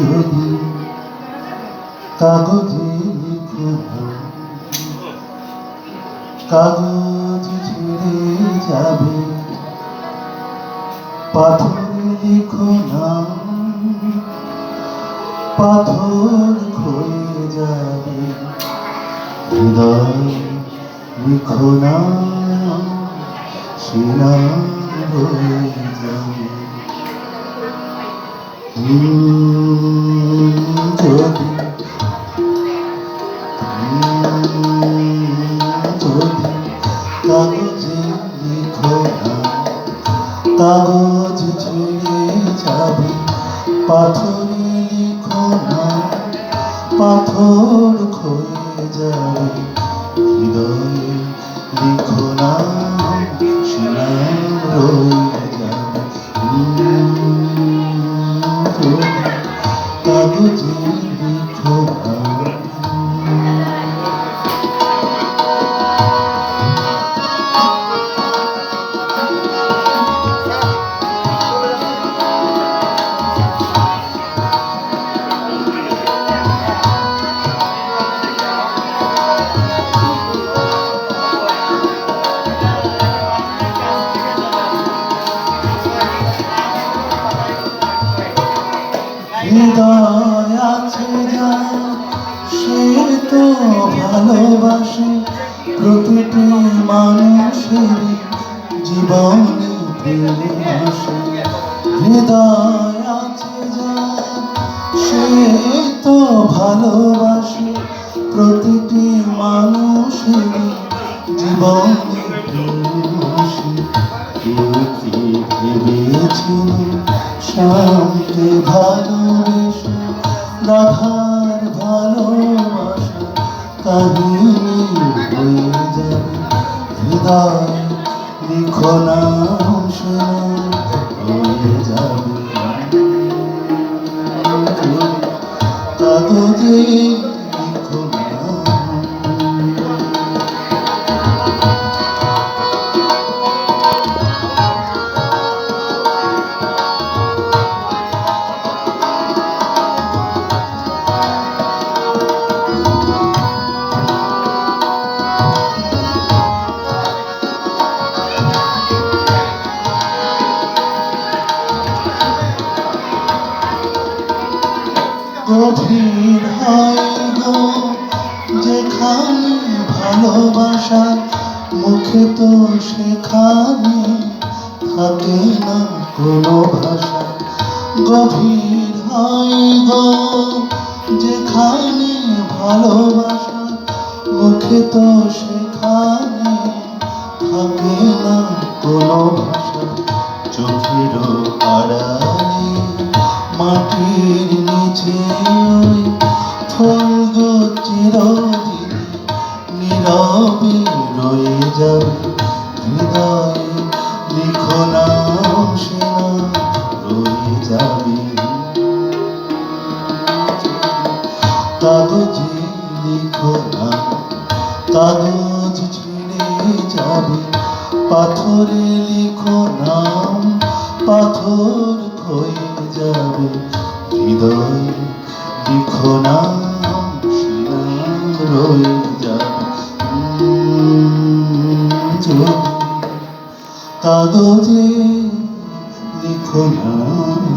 যদি কাগজে কাগজ ছিঁড়ে যাবে পাথরে লিখো নাম পাথর ক্ষয়ে যাবে হৃদয় লিখো নাম। সিনা হয়ে উম, যদি কাগজে লিখো না কাগজ ছিঁড়ে যাবে না পাথর ক্ষয়ে যাবে হৃদয়ে লিখো না হৃদয় আছে যা সে তো ভালোবাসে, প্রতিটি মানুষের জীবনে প্রেম আসে। হৃদয় আছে যা সে তো ভালোবাসে, প্রতিটি মানুষের জীবনে প্রেম আসে। কেউ কি ভেবেছিল শ্যামকে ভালোবেসে রাধার ভালোবাসা কাহিনী হয়ে যাবে হৃদয় হয়ে যাবে। গভীর হয় যেখানে ভালোবাসা মুখে তো সেখানে থাকে না কোনো ভাষা। গভীর হয় যেখানে ভালোবাসা মুখে তো সেখানে থাকে না কোনো ভাষা। চোখের আড়ালে মাটির নিচে ওই ফুল গো চিরদিন নীরবে রয়ে যাবে হৃদয়ে। লিখো নাম পাথরে লিখো নাম, পাথর ক্ষয়ে যাবে। হৃদয় লিখো না রয়ে কাগজে লিখো নাম